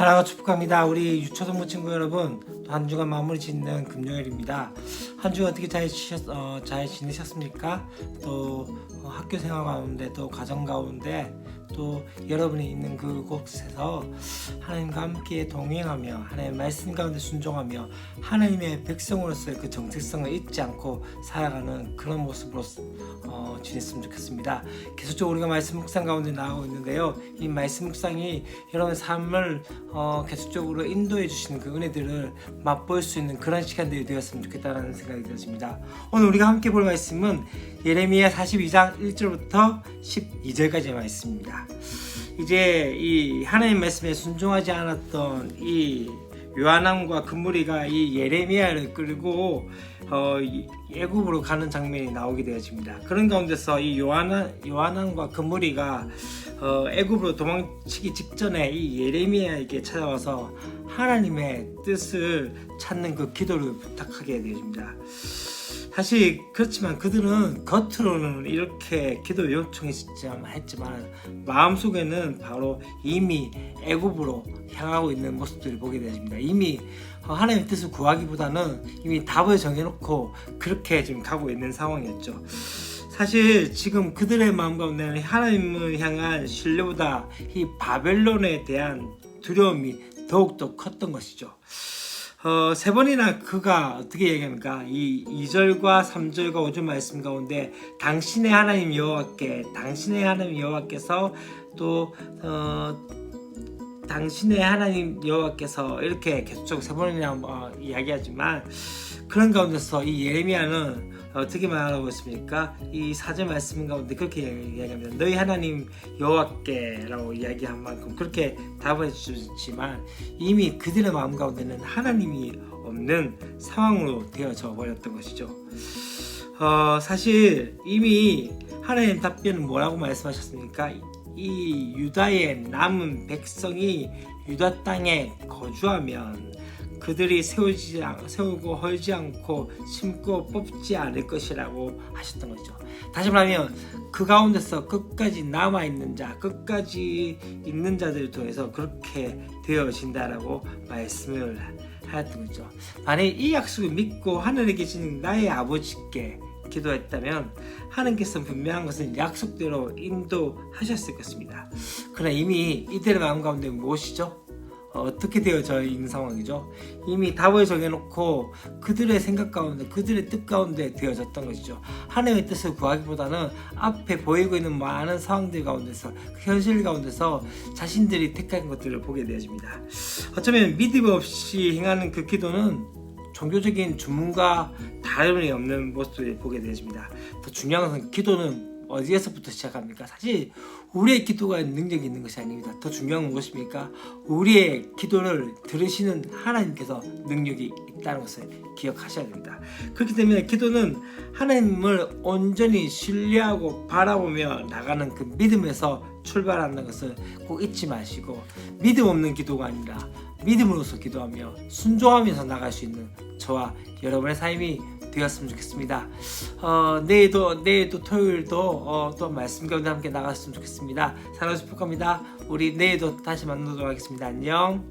사랑과 축복합니다. 우리 유초동부 친구 여러분, 또한 주간 마무리 짓는 금요일입니다. 한주 어떻게 잘, 지셨, 어, 잘 지내셨습니까? 또 어, 학교 생활 가운데, 또 가정 가운데, 또 여러분이 있는 그곳에서 하나님과 함께 동행하며 하나님의 말씀 가운데 순종하며 하나님의 백성으로서의 그 정체성을 잊지 않고 살아가는 그런 모습으로 어, 지냈으면 좋겠습니다. 계속적으로 우리가 말씀 묵상 가운데 나오고 있는데요. 이 말씀 묵상이 여러분의 삶을 어, 계속적으로 인도해 주시는 그 은혜들을 맛볼 수 있는 그런 시간들이 되었으면 좋겠다는 생각이 들었습니다. 오늘 우리가 함께 볼 말씀은 예레미야 42장 1절부터 12절까지의 말씀입니다. 이제 이 하나님 말씀에 순종하지 않았던 이 요한왕과 금무리가 이 예레미야를 끌고 어, 이 애굽으로 가는 장면이 나오게 되어집니다. 그런 가운데서 이 요한 요한왕과 금무리가 어, 애굽으로 도망치기 직전에 이 예레미야에게 찾아와서 하나님의 뜻을 찾는 그 기도를 부탁하게 되어집니다. 사실 그렇지만 그들은 겉으로는 이렇게 기도 요청했지만 마음속에는 바로 이미 애굽으로 향하고 있는 모습들을 보게 되십니다. 이미 하나님의 뜻을 구하기보다는 이미 답을 정해놓고 그렇게 지금 가고 있는 상황이었죠. 사실 지금 그들의 마음 가운데는 하나님을 향한 신뢰보다 이 바벨론에 대한 두려움이 더욱더 컸던 것이죠. 어, 세 번이나 그가 어떻게 얘기합니까? 이 2절과 3절과 5절 말씀 가운데 당신의 하나님 여호와께 당신의 하나님 여호와께서 또 어, 당신의 하나님 여호와께서 이렇게 계속 적으로 세 번이나 어, 이야기하지만 그런 가운데서 이 예레미야는 어떻게 말하고 있습니까? 이 사절 말씀 가운데 그렇게 이야기합니다. 너희 하나님 여호와께라고 이야기한 만큼 그렇게 답을 해주지만 이미 그들의 마음 가운데는 하나님이 없는 상황으로 되어져 버렸던 것이죠. 어, 사실 이미 하나님 답변은 뭐라고 말씀하셨습니까? 이 유다의 남은 백성이 유다 땅에 거주하면 그들이 세우지 않, 세우고 헐지 않고 심고 뽑지 않을 것이라고 하셨던 거죠. 다시 말하면 그 가운데서 끝까지 남아 있는 자, 끝까지 있는 자들을 통해서 그렇게 되어진다라고 말씀을 하였던 거죠. 만약 이 약속을 믿고 하늘에 계신 나의 아버지께 기도했다면 하나님께서 분명한 것은 약속대로 인도하셨을 것입니다. 그러나 이미 이들의 마음 가운데 무엇이죠? 어, 어떻게 되어져 있는 상황이죠. 이미 답을 정해놓고 그들의 생각 가운데, 그들의 뜻 가운데 되어졌던 것이죠. 하나님의 뜻을 구하기보다는 앞에 보이고 있는 많은 상황들 가운데서, 그 현실 가운데서 자신들이 택한 것들을 보게 되어집니다. 어쩌면 믿음 없이 행하는 그 기도는 종교적인 주문과 다름이 없는 모습을 보게 되어집니다. 더 중요한 것은 기도는 어디에서부터 시작합니까? 사실 우리의 기도가 능력이 있는 것이 아닙니다. 더 중요한 건 무엇입니까? 우리의 기도를 들으시는 하나님께서 능력이 있다는 것을 기억하셔야 됩니다. 그렇기 때문에 기도는 하나님을 온전히 신뢰하고 바라보며 나가는 그 믿음에서 출발하는 것을 꼭 잊지 마시고 믿음 없는 기도가 아니라 믿음으로서 기도하며 순종하면서 나갈 수 있는 저와 여러분의 삶이 되었으면 좋겠습니다. 어, 내일도 내일도 토요일도 어, 또 말씀 가운데 함께 나갔으면 좋겠습니다. 축복합니다. 우리 내일도 다시 만나도록 하겠습니다. 안녕.